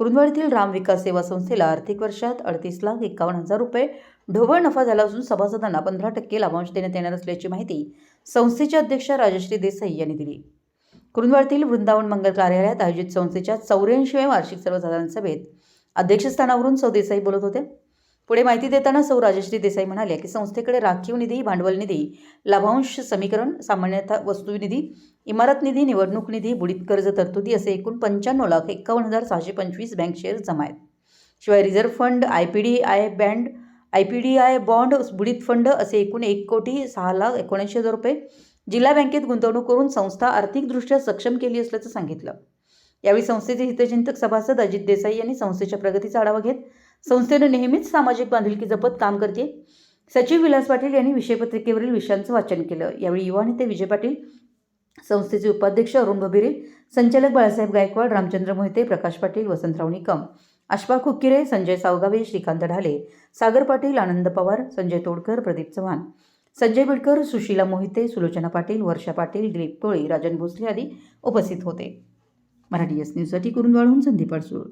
कुरुंदवाडीतील राम विकास सेवा संस्थेला आर्थिक वर्षात अडतीस लाख एकावन्न हजार रुपये. ढोबळ नफा झाला असून सभासदांना पंधरा टक्के लाभांश देण्यात येणार असल्याची माहिती संस्थेचे अध्यक्ष राजश्री देसाई यांनी दिली. कुरुंदवाडीतील वृंदावन मंगल कार्यालयात आयोजित संस्थेच्या चौऱ्याऐंशीव्या वार्षिक सर्वसाधारण सभेत अध्यक्षस्थानावरून सौ देसाई बोलत होते पुढे माहिती देताना सौ राजश्री देसाई म्हणाले की संस्थेकडे राखीव निधी भांडवल निधी लाभांश समीकरण सामान्यतः वस्तू निधी इमारत निधी निवडणूक निधी बुडीत कर्ज तरतुदी असे एकूण पंच्याण्णव लाख एकावन्न हजार सहाशे पंचवीस बँक शेअर जमा आहेत. शिवाय reserve fund I P D I bond I P D I bond बुडीत फंड असे एकूण एक कोटी सहा लाख एकोणऐंशी हजार रुपये जिल्हा बँकेत गुंतवणूक करून संस्था आर्थिकदृष्ट्या सक्षम केली असल्याचं सांगितलं. यावेळी संस्थेचे हितचिंतक सभासद अजित देसाई यांनी संस्थेच्या प्रगतीचा आढावा घेत संस्थेनं नेहमीच सामाजिक बांधिलकी जपत काम करते सचिव विलास पाटील यांनी विषयपत्रिकेवरील विषयांचं वाचन केलं. यावेळी युवा नेते विजय पाटील संस्थेचे उपाध्यक्ष अरुण भबिरे संचालक बाळासाहेब गायकवाड रामचंद्र मोहिते प्रकाश पाटील वसंतराव निकम अशफाक हुक्किरे संजय सावगावे श्रीकांत ढाले सागर पाटील आनंद पवार संजय तोडकर प्रदीप चव्हाण संजय बिडकर सुशीला मोहिते सुलोचना पाटील वर्षा पाटील दिलीप कोळी राजन भोसले आदी उपस्थित होते. मराठी एस न्यूजसाठी कुरुंदवाडहून संदीप अडसूळ.